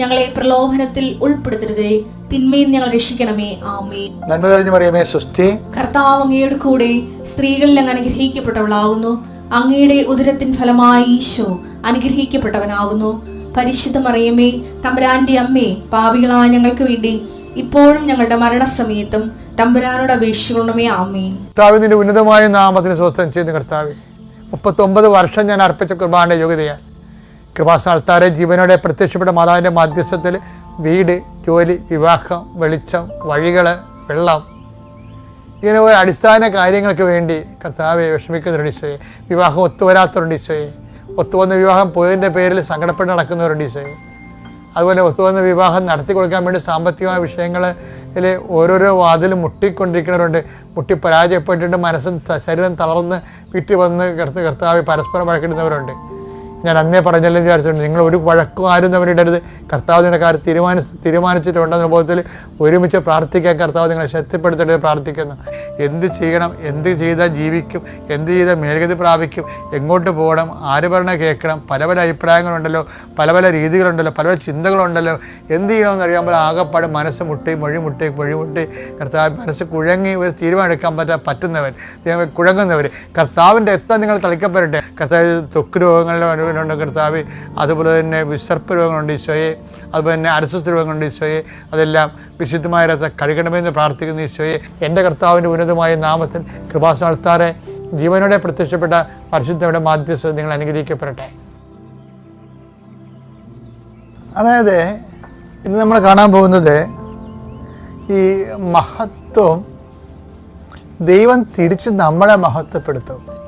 ഞങ്ങളെ പ്രലോഭനത്തിൽ ഉൾപ്പെടുത്തരുതേ. തിന്മയിൽ ഞങ്ങൾ രക്ഷിക്കണമേ. ആമേ നന്മ തെളിഞ്ഞു പറയുമേ സ്വസ്തി. കർത്താവ് അങ്ങയുടെ കൂടെ സ്ത്രീകളിൽ അങ്ങ് അനുഗ്രഹിക്കപ്പെട്ടവളാകുന്നു. അങ്ങയുടെ ഉദരത്തിൻ ഫലമായി ഈശോ അനുഗ്രഹിക്കപ്പെട്ടവനാകുന്നു. പരിശുദ്ധ മറിയമേ തമ്പുരാന്റെ അമ്മേ പാവികളായ ഞങ്ങൾക്ക് വേണ്ടി ഇപ്പോഴും ഞങ്ങളുടെ മരണസമയത്തും തമ്പുരാനോട് അപേക്ഷിക്കണമേ. ആമേൻ. കർത്താവിന്റെ ഉന്നതമായ നാമത്തിന് സ്വസ്ഥം ചെയ്യുന്ന കർത്താവ്. മുപ്പത്തൊമ്പത് വർഷം ഞാൻ അർപ്പിച്ച കുർബാന യോഗ്യതയാൽ കൃപാസ്ഥാനത്താരെ ജീവനോടെ പ്രത്യക്ഷപ്പെട്ട മാതാവിന്റെ മധ്യസ്ഥത്തിൽ വീട് ജോലി വിവാഹം വെളിച്ചം വഴികൾ വെള്ളം. ഇങ്ങനെ ഒരു അടിസ്ഥാന കാര്യങ്ങൾക്ക് വേണ്ടി കർത്താവെ വിഷമിക്കുന്നവരുണ്ട് ഈശോയെ. വിവാഹം ഒത്തുവരാത്തവരുണ്ട് ഈശോയെ. ഒത്തുവന്ന വിവാഹം പോയതിന്റെ പേരിൽ സങ്കടപ്പെട്ട് നടക്കുന്നവരുണ്ട് ഈശോയെ. അതുപോലെ ഒത്തുവന്ന വിവാഹം നടത്തി കൊടുക്കാൻ വേണ്ടി സാമ്പത്തികമായ വിഷയങ്ങളിൽ ഓരോരോ വാതിലും മുട്ടിക്കൊണ്ടിരിക്കുന്നവരുണ്ട്. മുട്ടി പരാജയപ്പെട്ടിട്ട് മനസ്സും ശരീരം തളർന്ന് വീട്ടിൽ വന്ന് കർത്ത കർത്താവ് പരസ്പരം വഴക്കിടുന്നവരുണ്ട്. ഞാൻ അന്നേ പറഞ്ഞല്ലോ വിചാരിച്ചിട്ടുണ്ട്. നിങ്ങൾ ഒരു വഴക്കും ആരും തമ്മിൽ ഇടരുത് കർത്താവ് നിങ്ങളുടെ കാര്യം തീരുമാനി തീരുമാനിച്ചിട്ടുണ്ടെന്ന ബോധത്തിൽ ഒരുമിച്ച് പ്രാർത്ഥിക്കാൻ കർത്താവ് നിങ്ങളെ ശക്തിപ്പെടുത്തേണ്ടത് പ്രാർത്ഥിക്കുന്നു. എന്ത് ചെയ്യണം എന്ത് ചെയ്താൽ ജീവിക്കും എന്ത് ചെയ്താൽ മേൽഗതി പ്രാപിക്കും എങ്ങോട്ട് പോകണം ആര് പറഞ്ഞ കേൾക്കണം പല പല അഭിപ്രായങ്ങളുണ്ടല്ലോ പല പല രീതികളുണ്ടല്ലോ പല പല ചിന്തകളുണ്ടല്ലോ എന്ത് ചെയ്യണമെന്ന് അറിയാമ്പോൾ ആകെപ്പാട് മനസ്സ് മുട്ടി മൊഴി മുട്ടി മൊഴി മുട്ടി കർത്താവ് മനസ്സ് കുഴങ്ങി ഒരു തീരുമാനം എടുക്കാൻ പറ്റാ പറ്റുന്നവർ കുഴങ്ങുന്നവർ കർത്താവിന്റെ എത്താൻ നിങ്ങൾ തളിക്കപ്പെടട്ടെ. കർത്താവ് തൊക്ക് രോഗങ്ങളുടെ അനുഭവമുണ്ട് കർത്താവ്. അതുപോലെ തന്നെ വിസർപ്പ രോഗങ്ങളുണ്ട് ഈശോയെ. അതുപോലെ തന്നെ അരസ്വസ്ഥ രോഗങ്ങളുണ്ട് ഈശോയെ. അതെല്ലാം വിശുദ്ധമായ രഥ കഴുകണമെന്ന് പ്രാർത്ഥിക്കുന്ന ഈശോയെ. എന്റെ കർത്താവിന്റെ ഉന്നതമായ നാമത്തിൽ കൃപാസ്ഥാനത്താറെ ജീവനോടെ പ്രത്യക്ഷപ്പെട്ട പരിശുദ്ധയുടെ മാധ്യസ്ഥ നിങ്ങൾ അനുഗ്രഹിക്കപ്പെടട്ടെ. അതായത് ഇന്ന് നമ്മൾ കാണാൻ പോകുന്നത് ഈ മഹത്വം ദൈവം തിരിച്ച് നമ്മളെ മഹത്വപ്പെടുത്തും.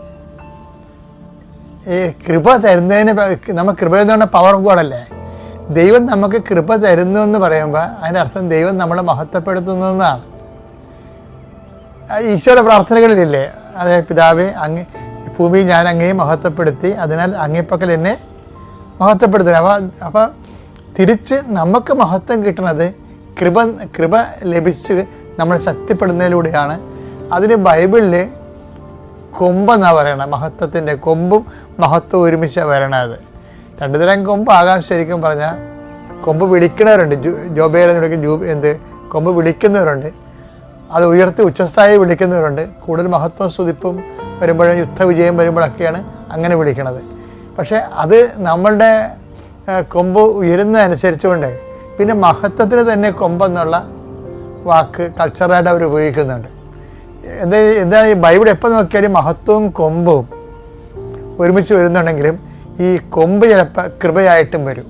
ഈ കൃപ തരുന്നതിന് നമ്മൾ കൃപ എന്ന് പവർ ഗോഡല്ലേ ദൈവം നമുക്ക് കൃപ തരുന്നു എന്ന് പറയുമ്പോൾ അതിന്റെ അർത്ഥം ദൈവം നമ്മളെ മഹത്വപ്പെടുത്തുന്നു എന്നാണ്. ഈശോയുടെ പ്രാർത്ഥനകളിലില്ലേ? അതെ പിതാവേ അങ്ങ് ഭൂമി ഞാൻ അങ്ങേ മഹത്വപ്പെടുത്തി അതിനാൽ അങ്ങേപ്പക്കൽ എന്നെ മഹത്വപ്പെടുത്തുക അപ്പോൾ അപ്പോൾ തിരിച്ച് നമുക്ക് മഹത്വം കിട്ടുന്നത് കൃപ കൃപ ലഭിച്ച് നമ്മൾ ശക്തിപ്പെടുന്നതിലൂടെയാണ്. അതിന് ബൈബിളിൽ കൊമ്പെന്നാണ് പറയണത് മഹത്വത്തിന്റെ കൊമ്പും മഹത്വം ഒരുമിച്ച് വരണത്. രണ്ടു തരം കൊമ്പാകാം ശരിക്കും പറഞ്ഞാൽ കൊമ്പ് വിളിക്കുന്നവരുണ്ട് ജൂ ജോബേർ എന്ന് ജൂ എന്ത് കൊമ്പ് വിളിക്കുന്നവരുണ്ട്. അത് ഉയർത്തി ഉച്ചസ്ഥായി വിളിക്കുന്നവരുണ്ട്. കൂടുതൽ മഹത്വം സ്തുതിപ്പും വരുമ്പോഴും യുദ്ധവിജയം വരുമ്പോഴൊക്കെയാണ് അങ്ങനെ വിളിക്കണത്. പക്ഷേ അത് നമ്മളുടെ കൊമ്പ് ഉയരുന്നതനുസരിച്ചുകൊണ്ട് പിന്നെ മഹത്വത്തിന് തന്നെ കൊമ്പെന്നുള്ള വാക്ക് കൾച്ചറായിട്ട് അവർ ഉപയോഗിക്കുന്നുണ്ട്. എന്താ എന്താ ഈ ബൈബിൾ എപ്പോൾ നോക്കിയാലും മഹത്വവും കൊമ്പും ഒരുമിച്ച് വരുന്നുണ്ടെങ്കിലും ഈ കൊമ്പ് ചിലപ്പോൾ കൃപയായിട്ടും വരും.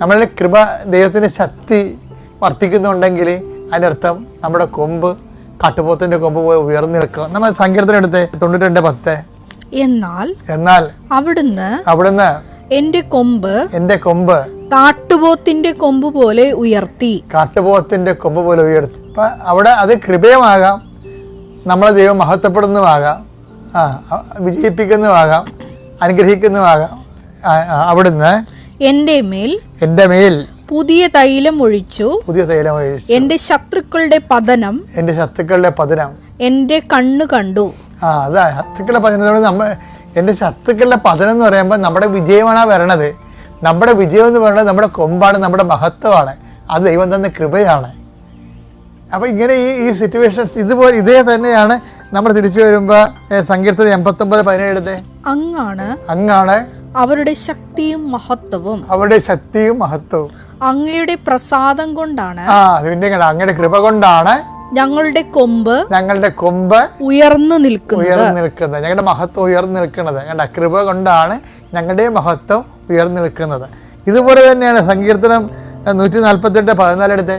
നമ്മളുടെ കൃപ ദൈവത്തിന്റെ ശക്തി വർദ്ധിക്കുന്നുണ്ടെങ്കിൽ അതിന്റെ അർത്ഥം നമ്മുടെ കൊമ്പ് കാട്ടുപോത്തിന്റെ കൊമ്പ് പോലെ ഉയർന്നു നിൽക്കുക നമ്മൾ സങ്കീർത്തനം എടുത്ത് തൊണ്ണൂറ്റി രണ്ട് പത്ത്. എന്നാൽ എന്നാൽ അവിടുന്ന് അവിടുന്ന് എന്റെ കൊമ്പ് എന്റെ കൊമ്പ് കാട്ടുപോത്തിന്റെ കൊമ്പ് പോലെ ഉയർത്തി. കാട്ടുപോത്തിന്റെ കൊമ്പ് പോലെ ഉയർത്തി. അപ്പൊ അവിടെ അത് കൃപയുമാകാം നമ്മളെ ദൈവം മഹത്വപ്പെടുന്നതുമാകാം. ആ വിജയിപ്പിക്കുന്നതുമാകാം അനുഗ്രഹിക്കുന്നതുമാകാം അവിടുന്ന് എന്റെ മേൽ എന്റെ മേൽ പുതിയ തൈലം ഒഴിച്ചു പുതിയ തൈലം ഒഴിച്ചു. എന്റെ ശത്രുക്കളുടെ പതനം എന്റെ ശത്രുക്കളുടെ പതനം. എന്റെ കണ്ണു കണ്ടു. ആ അതാ ശത്രുക്കളുടെ പതനത്തോട് നമ്മൾ എന്റെ ശത്രുക്കളുടെ പതനം എന്ന് പറയുമ്പോൾ നമ്മുടെ വിജയമാണ് വരണത്. നമ്മുടെ വിജയം എന്ന് പറയുന്നത് നമ്മുടെ കൊമ്പാണ് നമ്മുടെ മഹത്വമാണ്. അത് ദൈവം തന്ന കൃപയാണ്. അപ്പോൾ ഇങ്ങനെ ഈ ഈ സിറ്റുവേഷൻസ് ഇതുപോലെ ഇതേ തന്നെയാണ് നമ്മൾ തിരിച്ചു വരുമ്പോൾ സങ്കീർത്തനം എൺപത്തൊമ്പത് പതിനേഴത്തെ അങ്ങാണ് അങ്ങാണ്. അവരുടെ ശക്തിയും മഹത്വവും. അവരുടെ ശക്തിയും മഹത്വവും. അങ്ങയുടെ പ്രസാദം കൊണ്ടാണ് ആ അങ്ങയുടെ കൃപ കൊണ്ടാണ് ഞങ്ങളുടെ കൊമ്പ് ഞങ്ങളുടെ കൊമ്പ് ഉയർന്നു നിൽക്കുന്നത്. ഉയർന്നു നിൽക്കുന്നത്. ഞങ്ങളുടെ മഹത്വം ഉയർന്നു നിൽക്കുന്നത്. ഞങ്ങളുടെ കൃപ കൊണ്ടാണ് ഞങ്ങളുടെ മഹത്വം ഉയർന്നു നിൽക്കുന്നത്. ഇതുപോലെ തന്നെയാണ് സങ്കീർത്തനം നൂറ്റി നാൽപ്പത്തെട്ട് പതിനാലെടുത്തെ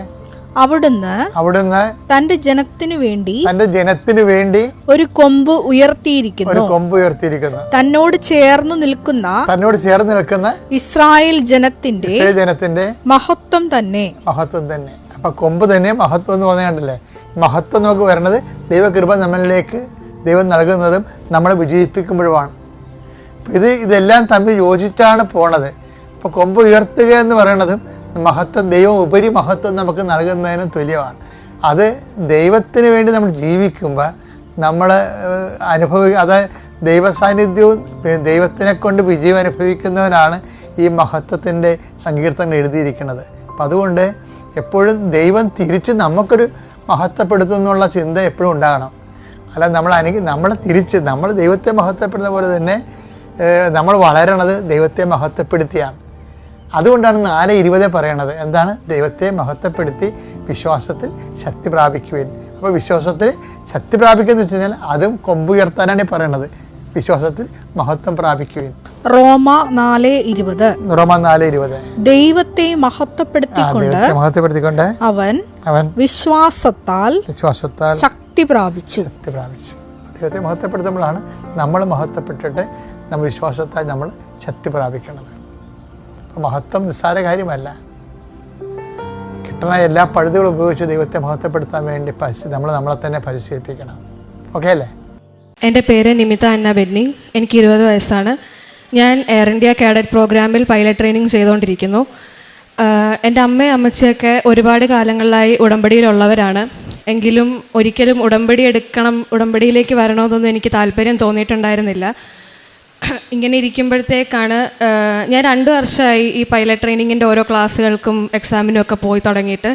അവിടുന്ന് അവിടുന്ന് തന്റെ ജനത്തിനു വേണ്ടി തന്റെ ജനത്തിനു വേണ്ടി ഒരു കൊമ്പ് ഉയർത്തിയിരിക്കുന്നു. ഒരു കൊമ്പ് ഉയർത്തിയിരിക്കുന്നു. തന്നോട് ചേർന്ന് നിൽക്കുന്ന തന്നോട് ചേർന്ന് നിൽക്കുന്ന ഇസ്രായേൽ ജനത്തിന്റെ ജനത്തിന്റെ മഹത്വം തന്നെ. മഹത്വം തന്നെ. അപ്പൊ കൊമ്പ് തന്നെ മഹത്വം എന്ന് പറഞ്ഞ കണ്ടില്ലേ? മഹത്വം നമുക്ക് വരണത് ദൈവകൃപ നമ്മളിലേക്ക് ദൈവം നൽകുന്നതും നമ്മളെ വിജയിപ്പിക്കുമ്പോഴുമാണ്. ഇത് ഇതെല്ലാം തമ്മിൽ യോജിച്ചാണ് പോണത്. അപ്പോൾ കൊമ്പ് ഉയർത്തുക എന്ന് പറയുന്നതും മഹത്വം ദൈവം ഉപരി മഹത്വം നമുക്ക് നൽകുന്നതിനും തുല്യമാണ്. അത് ദൈവത്തിന് വേണ്ടി നമ്മൾ ജീവിക്കുമ്പോൾ നമ്മൾ അനുഭവി അത് ദൈവ സാന്നിധ്യവും ദൈവത്തിനെ കൊണ്ട് വിജയം അനുഭവിക്കുന്നവനാണ് ഈ മഹത്വത്തിന്റെ സങ്കീർത്തനം എഴുതിയിരിക്കുന്നത്. അപ്പം അതുകൊണ്ട് എപ്പോഴും ദൈവം തിരിച്ച് നമുക്കൊരു മഹത്വപ്പെടുത്തുന്നുള്ള ചിന്ത എപ്പോഴും ഉണ്ടാകണം. അല്ല നമ്മൾ അനു നമ്മൾ തിരിച്ച് നമ്മൾ ദൈവത്തെ മഹത്വപ്പെടുന്ന പോലെ തന്നെ നമ്മൾ വളരണത് ദൈവത്തെ മഹത്വപ്പെടുത്തിയാണ്. അതുകൊണ്ടാണ് നാല് ഇരുപത് പറയണത്? എന്താണ്? ദൈവത്തെ മഹത്വപ്പെടുത്തി വിശ്വാസത്തിൽ ശക്തി പ്രാപിക്കുവാൻ. അപ്പോൾ വിശ്വാസത്തിൽ ശക്തി പ്രാപിക്കുക എന്ന് വെച്ച് കഴിഞ്ഞാൽ അതും കൊമ്പുയർത്താനാണ് പറയണത്. വിശ്വാസത്തിൽ മഹത്വം പ്രാപിക്കുകയും റോമ നാല് ഇരുപത്. റോമ നാല് ഇരുപത്. ദൈവത്തെ മഹത്വപ്പെടുത്തിക്കൊണ്ട് മഹത്വപ്പെടുത്തിക്കൊണ്ട് അവൻ അവൻ വിശ്വാസത്താൽ വിശ്വാസത്താൽ ശക്തി പ്രാപിച്ചു. ശക്തി പ്രാപിച്ചു. ദൈവത്തെ മഹത്വപ്പെടുത്തുമ്പോഴാണ് നമ്മൾ മഹത്വപ്പെട്ടിട്ട് നമ്മൾ വിശ്വാസത്താൽ നമ്മൾ ശക്തി പ്രാപിക്കുന്നത് അപ്പോൾ മഹത്വം നിസ്സാര കാര്യമല്ല. കിട്ടുന്ന എല്ലാ പഴുതുകളും ഉപയോഗിച്ച് ദൈവത്തെ മഹത്വപ്പെടുത്താൻ വേണ്ടി പരിശീ നമ്മൾ നമ്മളെ തന്നെ പരിശീലിപ്പിക്കണം. ഓക്കെ അല്ലേ? എന്റെ പേര് നിമിത അന്ന ബെന്നി. എനിക്ക് ഇരുപത് വയസ്സാണ്. ഞാൻ എയർ ഇന്ത്യ കാഡറ്റ് പ്രോഗ്രാമിൽ പൈലറ്റ് ട്രെയിനിങ് ചെയ്തുകൊണ്ടിരിക്കുന്നു. എന്റെ അമ്മയും അമ്മച്ചിയൊക്കെ ഒരുപാട് കാലങ്ങളിലായി ഉടമ്പടിയിലുള്ളവരാണ്. എങ്കിലും ഒരിക്കലും ഉടമ്പടി എടുക്കണം ഉടമ്പടിയിലേക്ക് വരണമെന്നൊന്നും എനിക്ക് താല്പര്യം തോന്നിയിട്ടുണ്ടായിരുന്നില്ല. ഇങ്ങനെ ഇരിക്കുമ്പോഴത്തേക്കാണ് ഞാൻ രണ്ട് വർഷമായി ഈ പൈലറ്റ് ട്രെയിനിങ്ങിന്റെ ഓരോ ക്ലാസ്സുകൾക്കും എക്സാമിനും ഒക്കെ പോയി തുടങ്ങിയിട്ട്.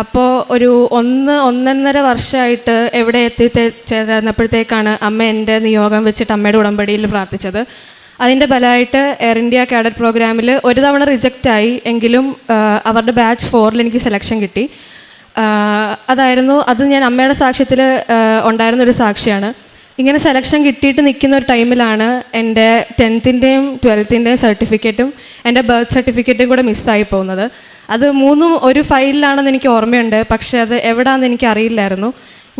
അപ്പോൾ ഒരു ഒന്ന് ഒന്നൊന്നര വർഷമായിട്ട് എവിടെ എത്തി ചേർന്നപ്പോഴത്തേക്കാണ് അമ്മ എന്റെ നിയോഗം വെച്ചിട്ട് അമ്മയുടെ ഉടമ്പടിയിൽ പ്രാർത്ഥിച്ചത്. അതിന്റെ ഫലമായിട്ട് എയർ ഇന്ത്യ കാഡറ്റ് പ്രോഗ്രാമിൽ ഒരു തവണ റിജക്റ്റ് ആയി എങ്കിലും അവരുടെ ബാച്ച് ഫോറിൽ എനിക്ക് സെലക്ഷൻ കിട്ടി. അതായിരുന്നു അത് ഞാൻ അമ്മയുടെ സാക്ഷ്യത്തിൽ ഉണ്ടായിരുന്ന ഒരു സാക്ഷിയാണ്. ഇങ്ങനെ സെലക്ഷൻ കിട്ടിയിട്ട് നിൽക്കുന്ന ഒരു ടൈമിലാണ് എന്റെ ടെൻത്തിന്റെയും ട്വൽത്തിന്റെയും സർട്ടിഫിക്കറ്റും എന്റെ ബർത്ത് സർട്ടിഫിക്കറ്റും കൂടെ മിസ്സായി പോകുന്നത്. അത് മൂന്നും ഒരു ഫയലിലാണെന്ന് എനിക്ക് ഓർമ്മയുണ്ട്. പക്ഷേ അത് എവിടാണെന്ന് എനിക്ക് അറിയില്ലായിരുന്നു.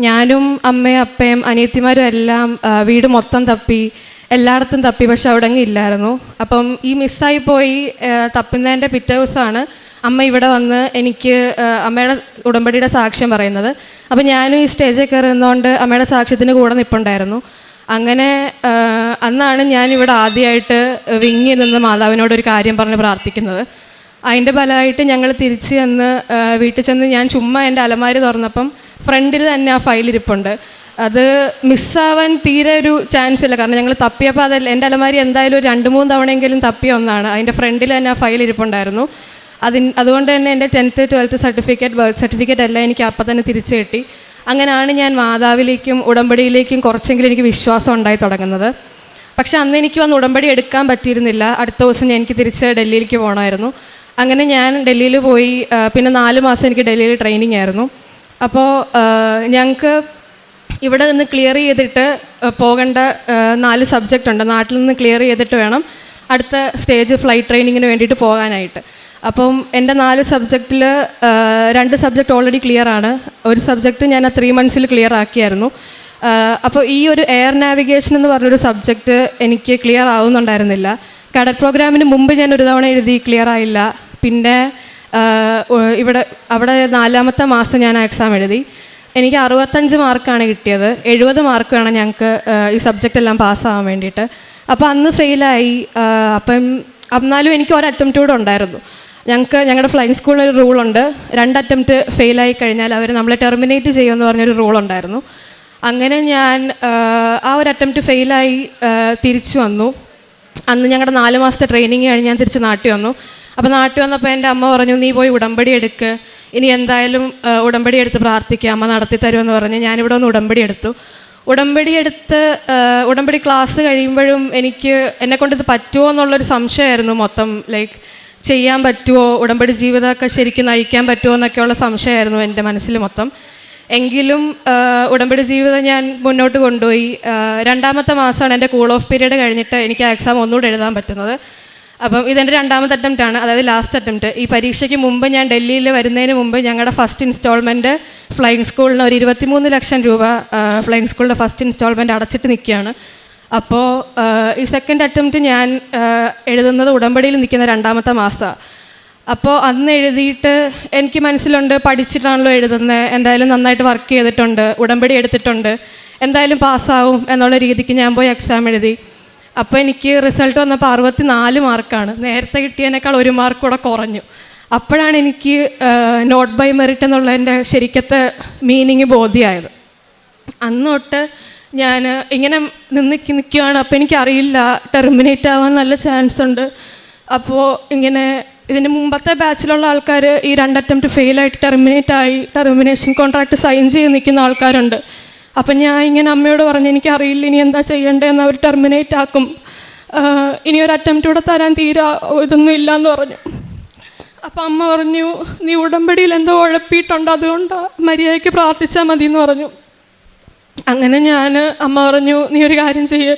ഞാനും അമ്മയും അപ്പയും അനിയത്തിമാരും എല്ലാം വീട് മൊത്തം തപ്പി എല്ലായിടത്തും തപ്പി പക്ഷെ അവിടെ ഇല്ലായിരുന്നു. അപ്പം ഈ മിസ്സായി പോയി തപ്പുന്നതിന്റെ പിറ്റേ ദിവസമാണ് അമ്മ ഇവിടെ വന്ന് എനിക്ക് അമ്മയുടെ ഉടമ്പടിയുടെ സാക്ഷ്യം പറയുന്നത്. അപ്പം ഞാനും ഈ സ്റ്റേജിൽ കയറി നിന്നുകൊണ്ട് അമ്മയുടെ സാക്ഷ്യത്തിന് കൂടെ നിൽപ്പുണ്ടായിരുന്നു അങ്ങനെ അന്നാണ് ഞാൻ ഇവിടെ ആദ്യമായിട്ട് വിങ്ങി നിന്ന് മാതാവിനോട് ഒരു കാര്യം പറഞ്ഞ് പ്രാർത്ഥിക്കുന്നത്. അതിന്റെ ഫലമായിട്ട് ഞങ്ങൾ തിരിച്ച് ചെന്ന് വീട്ടിൽ ചെന്ന് ഞാൻ ചുമ്മാ എന്റെ അലമാരി തുറന്നപ്പം ഫ്രണ്ടിൽ തന്നെ ആ ഫയൽ ഇരിപ്പുണ്ട്. അത് മിസ്സാവാൻ തീരെ ഒരു ചാൻസ് ഇല്ല. കാരണം ഞങ്ങൾ തപ്പിയപ്പോൾ അതല്ല എന്റെ അലമാരി എന്തായാലും ഒരു രണ്ട് മൂന്ന് തവണയെങ്കിലും തപ്പിയ ഒന്നാണ്. അതിന്റെ ഫ്രണ്ടിൽ തന്നെ ആ ഫയൽ ഇരിപ്പുണ്ടായിരുന്നു. അതിന് അതുകൊണ്ട് തന്നെ എന്റെ tenth twelfth certificate birth certificate എല്ലാം എനിക്ക് അപ്പം തന്നെ തിരിച്ചു കിട്ടി. അങ്ങനെയാണ് ഞാൻ മാതാവിലേക്കും ഉടമ്പടിയിലേക്കും കുറച്ചെങ്കിലും എനിക്ക് വിശ്വാസം ഉണ്ടായി തുടങ്ങുന്നത്. പക്ഷേ അന്ന് എനിക്ക് വന്ന് ഉടമ്പടി എടുക്കാൻ പറ്റിയിരുന്നില്ല. അടുത്ത ദിവസം എനിക്ക് തിരിച്ച് ഡൽഹിയിലേക്ക് പോകണമായിരുന്നു. അങ്ങനെ ഞാൻ ഡൽഹിയിൽ പോയി പിന്നെ നാല് മാസം എനിക്ക് ഡൽഹിയിൽ ട്രെയിനിങ് ആയിരുന്നു. അപ്പോൾ ഞങ്ങൾക്ക് ഇവിടെ നിന്ന് ക്ലിയർ ചെയ്തിട്ട് പോകേണ്ട നാല് സബ്ജക്റ്റ് ഉണ്ട്. നാട്ടിൽ നിന്ന് ക്ലിയർ ചെയ്തിട്ട് വേണം അടുത്ത സ്റ്റേജ് ഫ്ലൈറ്റ് ട്രെയിനിങ്ങിന് വേണ്ടിയിട്ട് പോകാനായിട്ട്. അപ്പം എന്റെ നാല് സബ്ജക്റ്റിൽ രണ്ട് സബ്ജക്റ്റ് ഓൾറെഡി ക്ലിയർ ആണ്. ഒരു സബ്ജക്റ്റ് ഞാൻ ആ ത്രീ മന്ത്സിൽ ക്ലിയർ ആക്കിയായിരുന്നു. അപ്പോൾ ഈ ഒരു എയർ നാവിഗേഷൻ എന്ന് പറഞ്ഞൊരു സബ്ജക്റ്റ് എനിക്ക് ക്ലിയർ ആവുന്നുണ്ടായിരുന്നില്ല. കഡറ്റ് പ്രോഗ്രാമിന് മുമ്പ് ഞാൻ ഒരു തവണ എഴുതി ക്ലിയർ ആയില്ല. പിന്നെ ഇവിടെ അവിടെ നാലാമത്തെ മാസം ഞാൻ എക്സാം എഴുതി. എനിക്ക് അറുപത്തഞ്ച് മാർക്കാണ് കിട്ടിയത്. എഴുപത് മാർക്ക് വേണം ഞങ്ങൾക്ക് ഈ സബ്ജക്റ്റ് എല്ലാം പാസ്സാവാൻ വേണ്ടിയിട്ട്. അപ്പോൾ അന്ന് ഫെയിലായി അപ്പം എന്നാലും എനിക്ക് ഒരു അറ്റംപ്റ്റ് കൂടെ ഉണ്ടായിരുന്നു. ഞങ്ങൾക്ക് ഞങ്ങളുടെ ഫ്ലൈങ് സ്കൂളിൽ ഒരു റൂളുണ്ട് രണ്ട് അറ്റംപ്റ്റ് ഫെയിലായി കഴിഞ്ഞാൽ അവർ നമ്മളെ ടെർമിനേറ്റ് ചെയ്യുമെന്ന് പറഞ്ഞൊരു റൂൾ ഉണ്ടായിരുന്നു. അങ്ങനെ ഞാൻ ആ, ഒരു അറ്റംപ്റ്റ് ഫെയിലായി തിരിച്ചു വന്നു. അന്ന് ഞങ്ങളുടെ നാല് മാസത്തെ ട്രെയിനിങ് കഴിഞ്ഞ് ഞാൻ തിരിച്ച് നാട്ടിൽ വന്നു. അപ്പോൾ നാട്ടിൽ വന്നപ്പോൾ എന്റെ അമ്മ പറഞ്ഞു നീ പോയി ഉടമ്പടി എടുക്ക്. ഇനി എന്തായാലും ഉടമ്പടി എടുത്ത് പ്രാർത്ഥിക്കുക അമ്മ നടത്തി തരുമെന്ന് പറഞ്ഞ് ഞാനിവിടെ ഒന്ന് ഉടമ്പടി എടുത്തു. ഉടമ്പടി എടുത്ത് ഉടമ്പടി ക്ലാസ് കഴിയുമ്പോഴും എനിക്ക് എന്നെക്കൊണ്ട് ഇത് പറ്റുമോ എന്നുള്ളൊരു സംശയമായിരുന്നു മൊത്തം. ലൈക്ക് ചെയ്യാൻ പറ്റുമോ ഉടമ്പടി ജീവിതമൊക്കെ ശരിക്കും നയിക്കാൻ പറ്റുമോ എന്നൊക്കെയുള്ള സംശയമായിരുന്നു എന്റെ മനസ്സിൽ മൊത്തം. എങ്കിലും ഉടമ്പടി ജീവിതം ഞാൻ മുന്നോട്ട് കൊണ്ടുപോയി. രണ്ടാമത്തെ മാസമാണ് എന്റെ കൂൾ ഓഫ് പീരീഡ് കഴിഞ്ഞിട്ട് എനിക്ക് ആ എക്സാം ഒന്നുകൂടെ എഴുതാൻ പറ്റുന്നത്. അപ്പം ഇതെന്റെ രണ്ടാമത്തെ അറ്റംപ്റ്റ് ആണ്. അതായത് ലാസ്റ്റ് അറ്റംപ്റ്റ് ഈ പരീക്ഷയ്ക്ക് മുമ്പ് ഞാൻ ഡൽഹിയിൽ വരുന്നതിന് മുമ്പ് ഞങ്ങളുടെ ഫസ്റ്റ് ഇൻസ്റ്റാൾമെന്റ് ഫ്ലൈയിങ് സ്കൂളിന് ഒരു ഇരുപത്തിമൂന്ന് ലക്ഷം രൂപ ഫ്ലൈയിങ് സ്കൂളിന്റെ ഫസ്റ്റ് ഇൻസ്റ്റാൾമെന്റ് അടച്ചിട്ട് നിൽക്കുകയാണ്. അപ്പോൾ ഈ സെക്കൻഡ് അറ്റംപ്റ്റ് ഞാൻ എഴുതുന്നത് ഉടമ്പടിയിൽ നിൽക്കുന്ന രണ്ടാമത്തെ മാസമാണ് അപ്പോൾ അന്ന് എഴുതിയിട്ട് എനിക്ക് മനസ്സിലുണ്ട് പഠിച്ചിട്ടാണല്ലോ എഴുതുന്നത് എന്തായാലും നന്നായിട്ട് വർക്ക് ചെയ്തിട്ടുണ്ട് ഉടമ്പടി എടുത്തിട്ടുണ്ട്. എന്തായാലും പാസ്സാവും എന്നുള്ള രീതിക്ക് ഞാൻ പോയി എക്സാം എഴുതി. അപ്പോൾ എനിക്ക് റിസൾട്ട് വന്നപ്പോൾ അറുപത്തി നാല് മാർക്കാണ്. നേരത്തെ കിട്ടിയതിനേക്കാൾ ഒരു മാർക്ക് കൂടെ കുറഞ്ഞു. അപ്പോഴാണ് എനിക്ക് നോട്ട് ബൈ മെറിറ്റ് എന്നുള്ളതിന്റെ ശരിക്കത്തെ മീനിങ് ബോധ്യമായത് അന്ന് തൊട്ട് ഞാൻ ഇങ്ങനെ നിന്ന് നിൽക്കുകയാണ് അപ്പോൾ എനിക്കറിയില്ല. ടെർമിനേറ്റ് ആവാൻ നല്ല ചാൻസ് ഉണ്ട്. അപ്പോൾ ഇങ്ങനെ ഇതിന് മുമ്പത്തെ ബാച്ചിലുള്ള ആൾക്കാർ ഈ രണ്ട് അറ്റംപ്റ്റ് ഫെയിലായിട്ട് ടെർമിനേറ്റ് ആയി. ടെർമിനേഷൻ കോൺട്രാക്ട് സൈൻ ചെയ്ത് നിൽക്കുന്ന ആൾക്കാരുണ്ട്. അപ്പം ഞാൻ ഇങ്ങനെ അമ്മയോട് പറഞ്ഞു എനിക്കറിയില്ല. ഇനി എന്താ ചെയ്യേണ്ടതെന്ന് അവർ ടെർമിനേറ്റ് ആക്കും. ഇനി ഒരു അറ്റംപ്റ്റ് കൂടെ തരാൻ തീരെ. ഇതൊന്നും ഇല്ല എന്ന് പറഞ്ഞു. അപ്പം അമ്മ പറഞ്ഞു നീ ഉടമ്പടിയിൽ എന്തോ ഉഴപ്പിയിട്ടുണ്ട്. അതുകൊണ്ട് മര്യാദയ്ക്ക് പ്രാർത്ഥിച്ചാൽ മതി എന്ന് പറഞ്ഞു. അങ്ങനെ ഞാൻ അമ്മ പറഞ്ഞു നീ ഒരു കാര്യം ചെയ്യ്.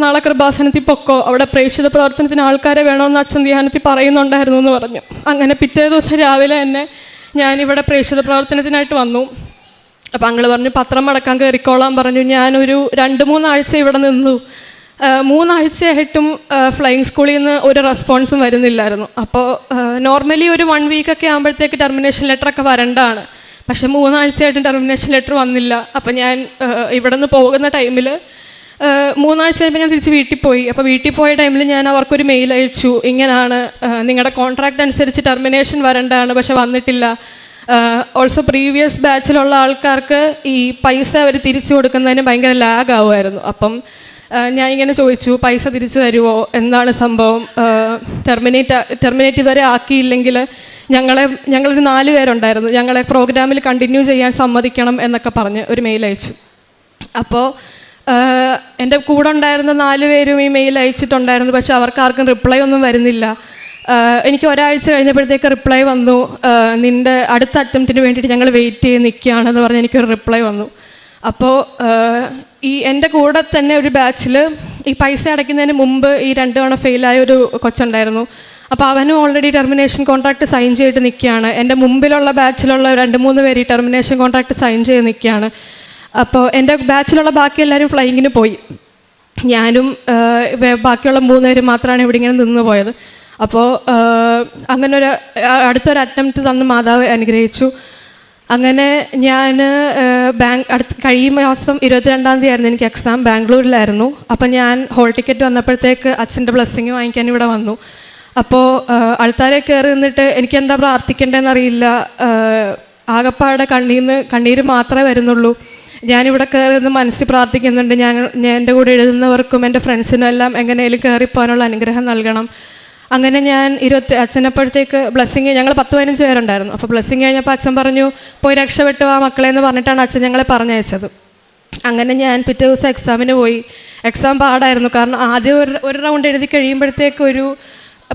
നാളെ കൃപാസനത്തിൽ പൊക്കോ. അവിടെ പ്രേക്ഷിത പ്രവർത്തനത്തിന് ആൾക്കാരെ വേണമെന്ന് അച്ഛൻ ധ്യാനത്തിൽ പറയുന്നുണ്ടായിരുന്നു എന്ന് പറഞ്ഞു. അങ്ങനെ പിറ്റേ ദിവസം രാവിലെ തന്നെ ഞാനിവിടെ പ്രേക്ഷിത പ്രവർത്തനത്തിനായിട്ട് വന്നു. അപ്പം അങ്ങൾ പറഞ്ഞു പത്രം അടക്കാൻ കയറിക്കോളാൻ പറഞ്ഞു. ഞാനൊരു രണ്ട് മൂന്നാഴ്ച ഇവിടെ നിന്നു. മൂന്നാഴ്ചയായിട്ടും ഫ്ലൈയിങ് സ്കൂളിൽ നിന്ന് ഒരു റെസ്പോൺസും വരുന്നില്ലായിരുന്നു. അപ്പോൾ നോർമലി ഒരു വൺ വീക്കൊക്കെ ആകുമ്പോഴത്തേക്ക് ടെർമിനേഷൻ ലെറ്ററൊക്കെ വരേണ്ടതാണ്. പക്ഷെ മൂന്നാഴ്ചയായിട്ടും ടെർമിനേഷൻ ലെറ്റർ വന്നില്ല. അപ്പം ഞാൻ ഇവിടെ നിന്ന് പോകുന്ന ടൈമിൽ മൂന്നാഴ്ച കഴിയുമ്പോൾ ഞാൻ തിരിച്ച് വീട്ടിൽ പോയി. അപ്പോൾ വീട്ടിൽ പോയ ടൈമിൽ ഞാൻ അവർക്കൊരു മെയിൽ അയച്ചു. ഇങ്ങനെയാണ് നിങ്ങളുടെ കോൺട്രാക്റ്റ് അനുസരിച്ച് ടെർമിനേഷൻ വരേണ്ടതാണ് പക്ഷെ വന്നിട്ടില്ല. ഓൾസോ പ്രീവിയസ് ബാച്ചിലുള്ള ആൾക്കാർക്ക് ഈ പൈസ അവർ തിരിച്ചു കൊടുക്കുന്നതിന് ഭയങ്കര ലാഗ് ആവുമായിരുന്നു. അപ്പം ഞാൻ ഇങ്ങനെ ചോദിച്ചു പൈസ തിരിച്ചു തരുമോ എന്താണ് സംഭവം? ടെർമിനേറ്റ് ടെർമിനേറ്റ് ഇതുവരെ ആക്കിയില്ലെങ്കിൽ ഞങ്ങളെ ഞങ്ങളൊരു നാല് പേരുണ്ടായിരുന്നു. ഞങ്ങളെ പ്രോഗ്രാമിൽ കണ്ടിന്യൂ ചെയ്യാൻ സമ്മതിക്കണം എന്നൊക്കെ പറഞ്ഞ് ഒരു മെയിൽ അയച്ചു. അപ്പോൾ എന്റെ കൂടെ ഉണ്ടായിരുന്ന നാല് പേരും ഈ മെയിൽ അയച്ചിട്ടുണ്ടായിരുന്നു. പക്ഷെ അവർക്ക് ആർക്കും റിപ്ലൈ ഒന്നും വരുന്നില്ല. എനിക്ക് ഒരാഴ്ച കഴിഞ്ഞപ്പോഴത്തേക്ക് റിപ്ലൈ വന്നു. നിന്റെ അടുത്ത അറ്റംപ്റ്റിന് വേണ്ടിയിട്ട് ഞങ്ങൾ വെയിറ്റ് ചെയ്ത് നിൽക്കുകയാണെന്ന് പറഞ്ഞ് എനിക്കൊരു റിപ്ലൈ വന്നു. അപ്പോൾ ഈ എന്റെ കൂടെ തന്നെ ഒരു ബാച്ചിൽ ഈ പൈസ അടയ്ക്കുന്നതിന് മുമ്പ് ഈ രണ്ട് തവണ ഫെയിലായ ഒരു കൊച്ചുണ്ടായിരുന്നു. അപ്പോൾ അവനും ഓൾറെഡി ടെർമിനേഷൻ കോൺട്രാക്ട് സൈൻ ചെയ്തിട്ട് നിൽക്കുകയാണ് എന്റെ മുമ്പിലുള്ള ബാച്ചിലുള്ള രണ്ട് മൂന്ന് പേര് ടെർമിനേഷൻ കോൺട്രാക്ട് സൈൻ ചെയ്ത് നിൽക്കുകയാണ് അപ്പോൾ എന്റെ ബാച്ചിലുള്ള ബാക്കി എല്ലാവരും ഫ്ലൈയിങ്ങിന് പോയി. ഞാനും ബാക്കിയുള്ള മൂന്ന് പേര് മാത്രമാണ് ഇവിടെ ഇങ്ങനെ നിന്ന് പോയത്. അപ്പോൾ അങ്ങനെ ഒരു അടുത്തൊരു അറ്റംപ്റ്റ് തന്ന് മാതാവ് അനുഗ്രഹിച്ചു. അങ്ങനെ ഞാൻ ബാങ്ക് അടുത്ത് കഴിയും മാസം ഇരുപത്തിരണ്ടാം തീയതി ആയിരുന്നു എനിക്ക് എക്സാം ബാംഗ്ലൂരിലായിരുന്നു. അപ്പം ഞാൻ ഹോൾ ടിക്കറ്റ് വന്നപ്പോഴത്തേക്ക് അച്ഛന്റെ ബ്ലെസ്സിങ് വാങ്ങിക്കാൻ ഇവിടെ വന്നു. അപ്പോൾ ആൾക്കാരെ കയറി നിന്നിട്ട് എനിക്ക് എന്താ പ്രാർത്ഥിക്കേണ്ടതെന്ന് അറിയില്ല ആകപ്പാടെ കണ്ണീന്ന് കണ്ണീര് മാത്രമേ വരുന്നുള്ളൂ. ഞാനിവിടെ കയറി നിന്ന് മനസ്സിൽ പ്രാർത്ഥിക്കുന്നുണ്ട്. ഞാൻ ഞാൻ എന്റെ കൂടെ എഴുതുന്നവർക്കും എന്റെ ഫ്രണ്ട്സിനും എല്ലാം എങ്ങനെയും കയറിപ്പോകാനുള്ള അനുഗ്രഹം നൽകണം. അങ്ങനെ ഞാൻ ഇരുപത്തി അച്ഛനപ്പോഴത്തേക്ക് ബ്ലെസ്സിങ് ഞങ്ങൾ പത്ത് പതിനഞ്ച് പേരുണ്ടായിരുന്നു. അപ്പോൾ ബ്ലെസ്സിങ് കഴിഞ്ഞപ്പോൾ അച്ഛൻ പറഞ്ഞു പോയി രക്ഷപ്പെട്ടു ആ മക്കളെ എന്ന് പറഞ്ഞിട്ടാണ് അച്ഛൻ ഞങ്ങളെ പറഞ്ഞയച്ചത്. അങ്ങനെ ഞാൻ പിറ്റേ ദിവസം എക്സാമിന് പോയി. എക്സാം പാടായിരുന്നു. കാരണം ആദ്യം ഒരു ഒരു റൗണ്ട് എഴുതി കഴിയുമ്പോഴത്തേക്ക് ഒരു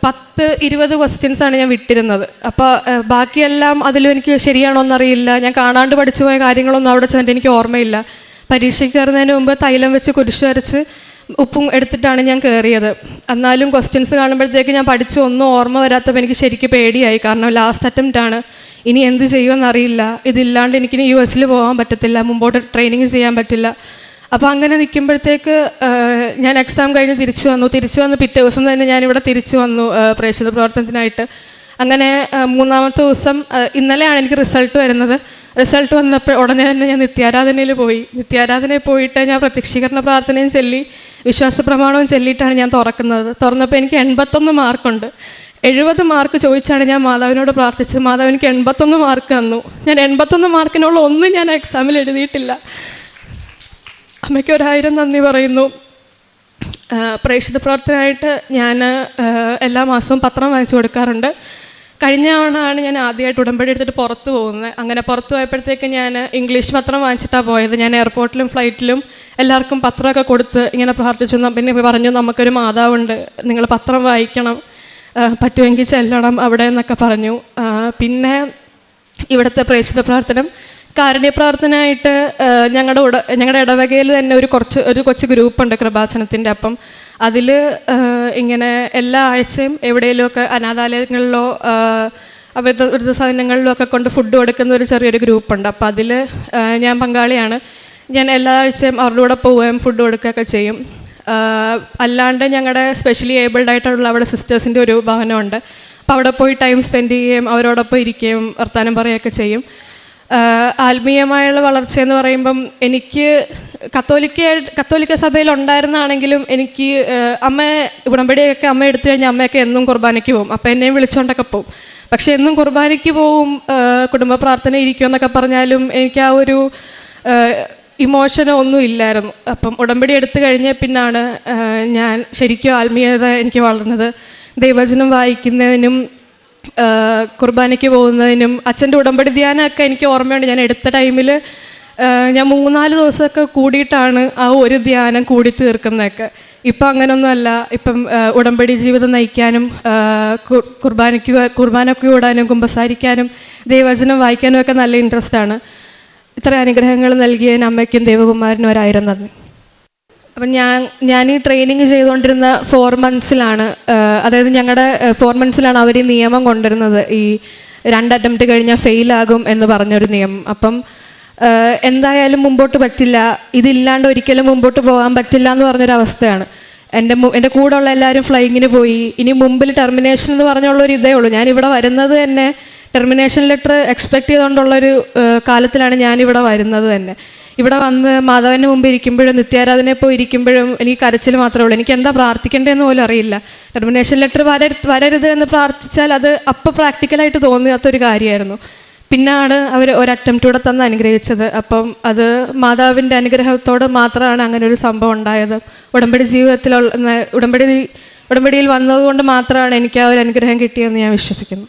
പത്ത് ഇരുപത് ക്വസ്റ്റ്യൻസ് ആണ് ഞാൻ വിട്ടിരുന്നത്. അപ്പോൾ ബാക്കിയെല്ലാം അതിലും എനിക്ക് ശരിയാണോ എന്നറിയില്ല. ഞാൻ കാണാണ്ട് പഠിച്ചു പോയ കാര്യങ്ങളൊന്നും അവിടെ ചെന്നിട്ട് എനിക്ക് ഓർമ്മയില്ല. പരീക്ഷയ്ക്ക് കയറുന്നതിന് മുമ്പ് തൈലം വെച്ച് കുരിശ് വരച്ച് ഉപ്പും എടുത്തിട്ടാണ് ഞാൻ കയറിയത്. എന്നാലും ക്വസ്റ്റ്യൻസ് കാണുമ്പോഴത്തേക്ക് ഞാൻ പഠിച്ച് ഒന്നും ഓർമ്മ വരാത്തപ്പോൾ എനിക്ക് ശരിക്കും പേടിയായി. കാരണം ലാസ്റ്റ് അറ്റംപ്റ്റ് ആണ്. ഇനി എന്ത് ചെയ്യുമെന്നറിയില്ല. ഇതില്ലാണ്ട് എനിക്കിനി യു എസിൽ പോകാൻ പറ്റത്തില്ല. മുമ്പോട്ട് ട്രെയിനിങ് ചെയ്യാൻ പറ്റില്ല. അപ്പോൾ അങ്ങനെ നിൽക്കുമ്പോഴത്തേക്ക് ഞാൻ എക്സാം കഴിഞ്ഞ് തിരിച്ചു വന്നു. തിരിച്ചു വന്ന് പിറ്റേ ദിവസം തന്നെ ഞാനിവിടെ തിരിച്ചു വന്നു പ്രേക്ഷിത പ്രവർത്തനത്തിനായിട്ട്. അങ്ങനെ മൂന്നാമത്തെ ദിവസം ഇന്നലെയാണ് എനിക്ക് റിസൾട്ട് വരുന്നത്. റിസൾട്ട് വന്നപ്പോൾ ഉടനെ തന്നെ ഞാൻ നിത്യാരാധനയിൽ പോയി. നിത്യാരാധനയിൽ പോയിട്ട് ഞാൻ പ്രത്യക്ഷീകരണ പ്രാർത്ഥനയും ചൊല്ലി വിശ്വാസ പ്രമാണവും ചൊല്ലിയിട്ടാണ് ഞാൻ തുറക്കുന്നത്. തുറന്നപ്പോൾ എനിക്ക് എൺപത്തൊന്ന് മാർക്കുണ്ട്. എഴുപത് മാർക്ക് ചോദിച്ചാണ് ഞാൻ മാതാവിനോട് പ്രാർത്ഥിച്ചത്. മാതാവ് എനിക്ക് എൺപത്തൊന്ന് മാർക്ക് തന്നു. ഞാൻ എൺപത്തൊന്ന് മാർക്കിനുള്ള ഒന്നും ഞാൻ എക്സാമിൽ എഴുതിയിട്ടില്ല. അമ്മയ്ക്ക് ഒരായിരം നന്ദി പറയുന്നു. പ്രേക്ഷിത പ്രവർത്തനമായിട്ട് ഞാൻ എല്ലാ മാസവും പത്രം വായിച്ചു കൊടുക്കാറുണ്ട്. കഴിഞ്ഞ തവണയാണ് ഞാൻ ആദ്യമായിട്ട് ഉടമ്പടി എടുത്തിട്ട് പുറത്ത് പോകുന്നത്. അങ്ങനെ പുറത്ത് പോയപ്പോഴത്തേക്ക് ഞാൻ ഇംഗ്ലീഷ് പത്രം വാങ്ങിച്ചിട്ടാണ് പോയത്. ഞാൻ എയർപോർട്ടിലും ഫ്ലൈറ്റിലും എല്ലാവർക്കും പത്രമൊക്കെ കൊടുത്ത് ഇങ്ങനെ പ്രാർത്ഥിച്ചു. പിന്നെ പറഞ്ഞു നമുക്കൊരു മാതാവുണ്ട്. നിങ്ങൾ പത്രം വായിക്കണം. പറ്റുമെങ്കിൽ ചെല്ലണം അവിടെ എന്നൊക്കെ പറഞ്ഞു. പിന്നെ ഇവിടുത്തെ പ്രേക്ഷിത പ്രവർത്തനം കാരുണ്യ പ്രാർത്ഥനയായിട്ട് ഞങ്ങളുടെ ഉട ഞങ്ങളുടെ ഇടവകയിൽ തന്നെ ഒരു കുറച്ച് ഒരു കൊച്ചു ഗ്രൂപ്പുണ്ട് കൃപാസനത്തിന്റെ അപ്പം. അതിൽ ഇങ്ങനെ എല്ലാ ആഴ്ചയും എവിടെയെങ്കിലുമൊക്കെ അനാഥാലയങ്ങളിലോ അവരുടെ സാധനങ്ങളിലോ ഒക്കെ കൊണ്ട് ഫുഡ് കൊടുക്കുന്ന ഒരു ചെറിയൊരു ഗ്രൂപ്പുണ്ട്. അപ്പോൾ അതിൽ ഞാൻ പങ്കാളിയാണ്. ഞാൻ എല്ലാ ആഴ്ചയും അവരുടെ കൂടെ പോവുകയും ഫുഡ് കൊടുക്കുകയൊക്കെ ചെയ്യും. അല്ലാണ്ട് ഞങ്ങളുടെ സ്പെഷ്യലി ഏബിൾഡ് ആയിട്ടുള്ള അവിടെ സിസ്റ്റേഴ്സിന്റെ ഒരു ഭവനമുണ്ട്. അപ്പോൾ അവിടെ പോയി ടൈം സ്പെൻഡ് ചെയ്യുകയും അവരോടൊപ്പം ഇരിക്കുകയും വർത്തമാനം പറയുകയൊക്കെ ചെയ്യും. ആത്മീയമായുള്ള വളർച്ച എന്ന് പറയുമ്പം എനിക്ക് കത്തോലിക്ക കത്തോലിക്ക സഭയിൽ ഉണ്ടായിരുന്നാണെങ്കിലും എനിക്ക് അമ്മ ഉടമ്പടിയൊക്കെ അമ്മ എടുത്തു കഴിഞ്ഞാൽ അമ്മയൊക്കെ എന്നും കുർബാനയ്ക്ക് പോകും അപ്പം എന്നെയും വിളിച്ചുകൊണ്ടൊക്കെ പോകും പക്ഷേ എന്നും കുർബാനയ്ക്ക് പോവും കുടുംബ പ്രാർത്ഥന ഇരിക്കുമെന്നൊക്കെ പറഞ്ഞാലും എനിക്ക് ആ ഒരു ഇമോഷനോ ഒന്നും ഇല്ലായിരുന്നു. അപ്പം ഉടമ്പടി എടുത്തു കഴിഞ്ഞ പിന്നാണ് ഞാൻ ശരിക്കും ആത്മീയത എനിക്ക് വളർന്നത്. ദൈവചനം വായിക്കുന്നതിനും കുർബാനയ്ക്ക് പോകുന്നതിനും അച്ഛന്റെ ഉടമ്പടി ധ്യാനമൊക്കെ എനിക്ക് ഓർമ്മയുണ്ട്. ഞാൻ എടുത്ത ടൈമിൽ ഞാൻ മൂന്നാൽ ദിവസമൊക്കെ കൂടിയിട്ടാണ് ആ ഒരു ധ്യാനം കൂടി തീർക്കുന്നതൊക്കെ. ഇപ്പം അങ്ങനൊന്നുമല്ല. ഇപ്പം ഉടമ്പടി ജീവിതം നയിക്കാനും കുർബാനയ്ക്ക് കുർബാനയ്ക്ക് ഓടാനും കുമ്പസാരിക്കാനും ദൈവചനം വായിക്കാനും ഒക്കെ നല്ല ഇൻട്രസ്റ്റാണ് ഇത്ര അനുഗ്രഹങ്ങൾ നൽകിയതിന് അമ്മയ്ക്കും ദേവകുമാരനും ഒരായിരം നന്ദി. അപ്പം ഞാൻ ഞാൻ ഈ ട്രെയിനിങ് ചെയ്തുകൊണ്ടിരുന്ന ഫോർ മന്ത്സിലാണ് അതായത് ഞങ്ങളുടെ ഫോർ മന്ത്സിലാണ് അവർ ഈ നിയമം കൊണ്ടുവരുന്നത്. ഈ രണ്ട് അറ്റംപ്റ്റ് കഴിഞ്ഞാൽ ഫെയിലാകും എന്ന് പറഞ്ഞൊരു നിയമം. അപ്പം എന്തായാലും മുമ്പോട്ട് പറ്റില്ല. ഇതില്ലാണ്ട് ഒരിക്കലും മുമ്പോട്ട് പോകാൻ പറ്റില്ല എന്ന് പറഞ്ഞൊരു അവസ്ഥയാണ്. എന്റെ എന്റെ കൂടെ ഉള്ള എല്ലാവരും ഫ്ലൈങ്ങിന് പോയി. ഇനി മുമ്പിൽ ടെർമിനേഷൻ എന്ന് പറഞ്ഞുള്ളൊരു ഇതേ ഉള്ളൂ. ഞാനിവിടെ വരുന്നത് തന്നെ ടെർമിനേഷൻ ലെറ്റർ എക്സ്പെക്ട് ചെയ്തുകൊണ്ടുള്ളൊരു കാലത്തിലാണ് ഞാനിവിടെ വരുന്നത് തന്നെ. ഇവിടെ വന്ന് മാധവന് മുമ്പ് ഇരിക്കുമ്പോഴും നിത്യാരാധന പോയി ഇരിക്കുമ്പോഴും എനിക്ക് കരച്ചിൽ മാത്രമേ ഉള്ളൂ. എനിക്ക് എന്താ പ്രാർത്ഥിക്കേണ്ടതെന്ന് പോലും അറിയില്ല. ടെർമിനേഷൻ ലെറ്റർ വര വരരുത് എന്ന് പ്രാർത്ഥിച്ചാൽ അത് അപ്പം പ്രാക്ടിക്കലായിട്ട് തോന്നാത്തൊരു കാര്യമായിരുന്നു. പിന്നാണ് അവർ ഒരു അറ്റംപ്റ്റൂടെ തന്ന് അനുഗ്രഹിച്ചത്. അപ്പം അത് മാതാവിന്റെ അനുഗ്രഹത്തോട് മാത്രമാണ് അങ്ങനെ ഒരു സംഭവം ഉണ്ടായത്. ഉടമ്പടി ജീവിതത്തിലുള്ള ഉടമ്പടി ഉടമ്പടിയിൽ വന്നതുകൊണ്ട് മാത്രമാണ് എനിക്ക് ആ ഒരു അനുഗ്രഹം കിട്ടിയതെന്ന് ഞാൻ വിശ്വസിക്കുന്നു.